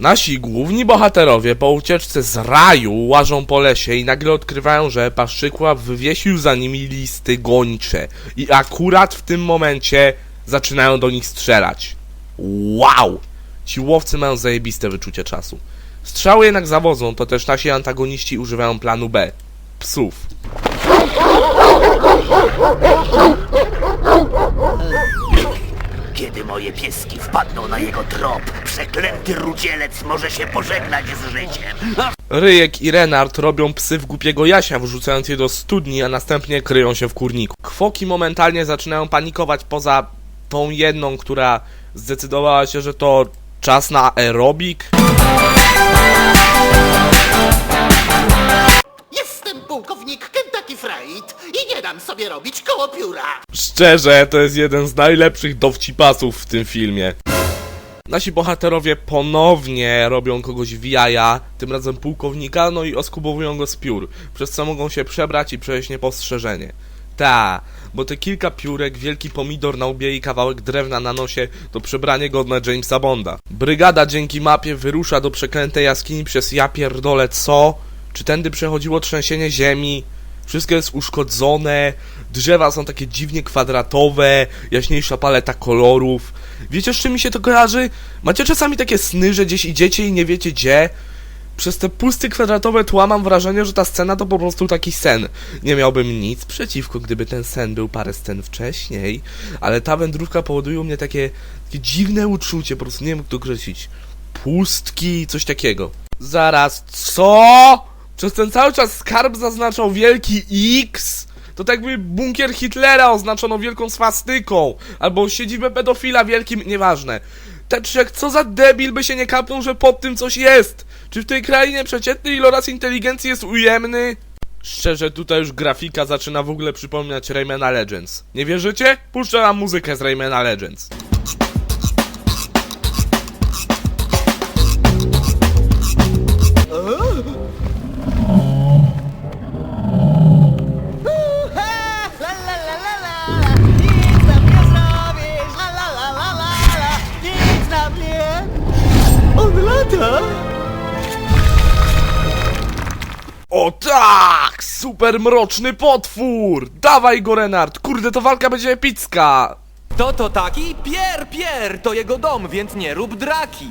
Nasi główni bohaterowie po ucieczce z raju łażą po lesie i nagle odkrywają, że Paszczykław wywiesił za nimi listy gończe. I akurat w tym momencie zaczynają do nich strzelać. Wow! Ci łowcy mają zajebiste wyczucie czasu. Strzały jednak zawodzą, to też nasi antagoniści używają planu B. Psów. Kiedy moje pieski wpadną na jego trop, przeklęty rudzielec może się pożegnać z życiem. Ryjek i Renard robią psy w głupiego Jasia, wrzucając je do studni, a następnie kryją się w kurniku. Kwoki momentalnie zaczynają panikować poza tą jedną, która zdecydowała się, że to czas na aerobik. Jestem pułkownik Fried i nie dam sobie robić koło pióra. Szczerze, to jest jeden z najlepszych dowcipasów w tym filmie. Nasi bohaterowie ponownie robią kogoś w jaja, tym razem pułkownika, no i oskubowują go z piór, przez co mogą się przebrać i przejść niepostrzeżenie. Ta, bo te kilka piórek, wielki pomidor na łbie i kawałek drewna na nosie to przebranie godne Jamesa Bonda. Brygada dzięki mapie wyrusza do przeklętej jaskini przez ja pierdolę co? Czy tędy przechodziło trzęsienie ziemi? Wszystko jest uszkodzone, drzewa są takie dziwnie kwadratowe, jaśniejsza paleta kolorów. Wiecie z czym mi się to kojarzy? Macie czasami takie sny, że gdzieś idziecie i nie wiecie gdzie? Przez te pusty kwadratowe tła mam wrażenie, że ta scena to po prostu taki sen. Nie miałbym nic przeciwko, gdyby ten sen był parę scen wcześniej, ale ta wędrówka powoduje u mnie takie, takie dziwne uczucie, po prostu nie wiem jak to określić. Pustki, coś takiego. Zaraz, co? Przez ten cały czas skarb zaznaczał wielki X? To tak jakby bunkier Hitlera oznaczono wielką swastyką, albo siedzibę pedofila wielkim, nieważne. Teczek, co za debil by się nie kapnął, że pod tym coś jest? Czy w tej krainie przeciętny iloraz inteligencji jest ujemny? Szczerze, tutaj już grafika zaczyna w ogóle przypominać Raymana Legends. Nie wierzycie? Puszczę wam muzykę z Raymana Legends. O tak! Super mroczny potwór! Dawaj go, Renard! Kurde, to walka będzie epicka! Kto to taki? Pier, Pier, to jego dom, więc nie rób draki.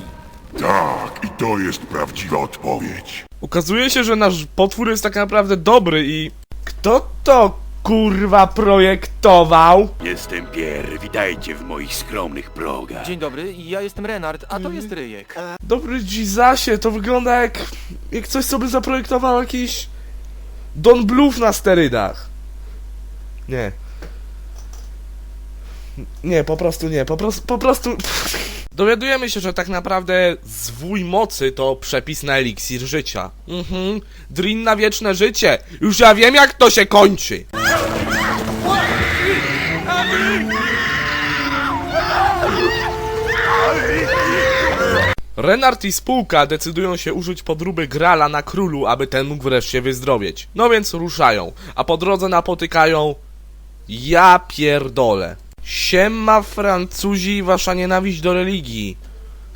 Tak, i to jest prawdziwa odpowiedź. Okazuje się, że nasz potwór jest tak naprawdę dobry i... Kto to kurwa projektował? Jestem Pier, witajcie w moich skromnych progach. Dzień dobry, ja jestem Renard, a to jest Ryjek. Dobry Gizasie, to wygląda jak... jak coś sobie zaprojektował jakiś... Don Bluth na sterydach. Nie. Nie, po prostu nie, po prostu, po prostu... Dowiadujemy się, że tak naprawdę zwój mocy to przepis na eliksir życia. Mhm, drin na wieczne życie. Już ja wiem jak to się kończy. Renard i spółka decydują się użyć podróby Grala na królu, aby ten mógł wreszcie wyzdrowieć. No więc ruszają, a po drodze napotykają... Ja pierdolę. Siema Francuzi i wasza nienawiść do religii.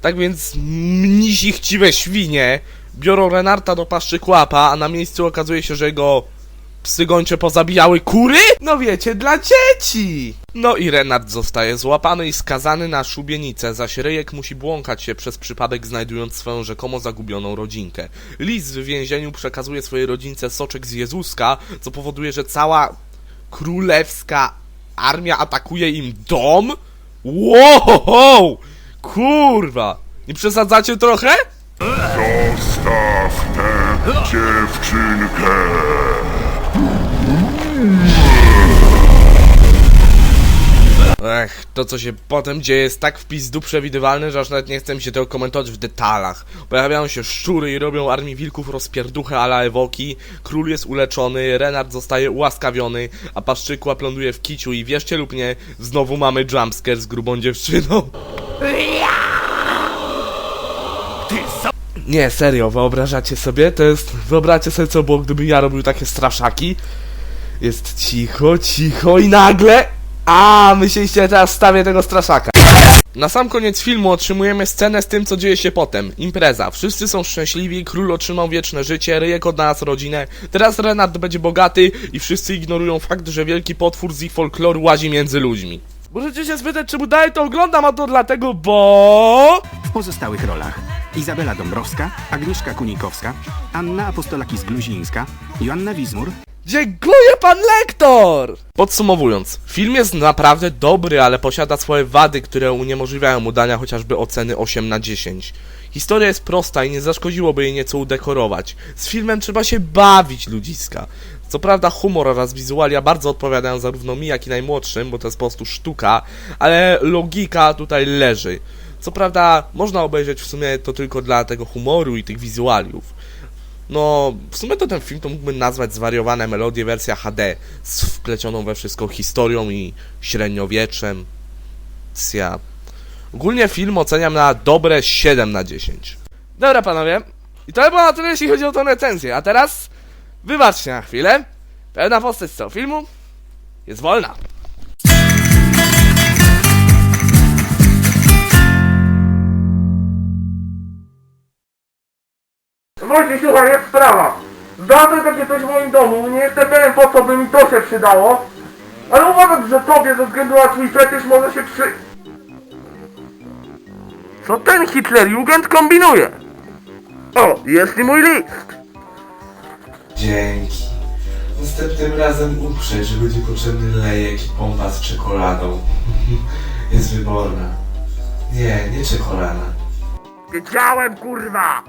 Tak więc mnisi chciwe świnie biorą Renarta do paszczy kłapa, a na miejscu okazuje się, że jego psy gończe pozabijały kury? No wiecie, dla dzieci! No i Renard zostaje złapany i skazany na szubienicę, zaś Ryjek musi błąkać się przez przypadek znajdując swoją rzekomo zagubioną rodzinkę. Lis w więzieniu przekazuje swojej rodzince soczek z Jezuska, co powoduje, że cała królewska armia atakuje im dom? Wow! Kurwa! Nie przesadzacie trochę? Zostaw tę dziewczynkę. Ech, to co się potem dzieje jest tak w pizdu przewidywalne, że aż nawet nie chcę się tego komentować w detalach. Pojawiają się szczury i robią armii wilków rozpierduchę ala Ewoki, król jest uleczony, Renard zostaje ułaskawiony, a Paszczykła ląduje w kiciu i wierzcie lub nie, znowu mamy jumpscare z grubą dziewczyną. Nie, serio, wyobrażacie sobie? To jest, wyobraźcie sobie co było, gdybym ja robił takie straszaki. Jest cicho, cicho i nagle... A, myśleliście, że teraz stawię tego straszaka. Na sam koniec filmu otrzymujemy scenę z tym, co dzieje się potem. Impreza. Wszyscy są szczęśliwi, król otrzymał wieczne życie, Ryjek odnalazł rodzinę, teraz Renard będzie bogaty i wszyscy ignorują fakt, że wielki potwór z ich folkloru łazi między ludźmi. Możecie się spytać, czemu dalej to oglądam, a to dlatego, bo... W pozostałych rolach Izabela Dąbrowska, Agnieszka Kunikowska, Anna Apostolakis-Gluzińska, Joanna Wizmur, Dziękuję, pan lektor! Podsumowując, film jest naprawdę dobry, ale posiada swoje wady, które uniemożliwiają mu dania chociażby oceny 8 na 10. Historia jest prosta i nie zaszkodziłoby jej nieco udekorować. Z filmem trzeba się bawić, ludziska. Co prawda humor oraz wizualia bardzo odpowiadają zarówno mi, jak i najmłodszym, bo to jest po prostu sztuka, ale logika tutaj leży. Co prawda można obejrzeć w sumie to tylko dla tego humoru i tych wizualiów. No, w sumie to ten film to mógłbym nazwać zwariowane melodie wersja HD z wplecioną we wszystko historią i średniowieczem. Ja. Ogólnie film oceniam na dobre 7 na 10. Dobra panowie, i to było na tyle jeśli chodzi o tą recenzję, a teraz wybaczcie na chwilę. Pewna postać z tego filmu jest wolna. Właśnie, słuchaj, jest sprawa. Zdarzył takie coś w moim domu, nie jestem pewien po co by mi to się przydało, ale uważam, że tobie ze względu na twój fetysz może się przy... Co ten Hitlerjugend kombinuje? O, jest i mój list. Dzięki. Następnym razem uprzeć, że będzie potrzebny lejek i pompa z czekoladą. Jest wyborna. Nie, nie czekolada. Wiedziałem, kurwa!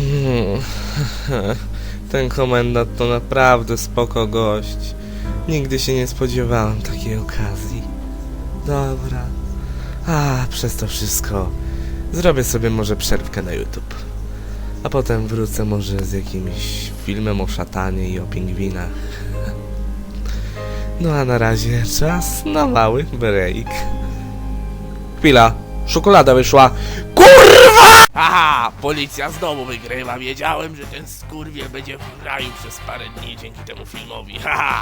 Ten komendant to naprawdę spoko gość. Nigdy się nie spodziewałem takiej okazji. Dobra. A, przez to wszystko zrobię sobie może przerwkę na YouTube. A potem wrócę może z jakimś filmem o szatanie i o pingwinach. No a na razie czas na mały break. Chwila, czekolada wyszła. Kurwa! Aha, policja znowu wygrywa. Wiedziałem, że ten skurwiel będzie w raju przez parę dni dzięki temu filmowi. Haha!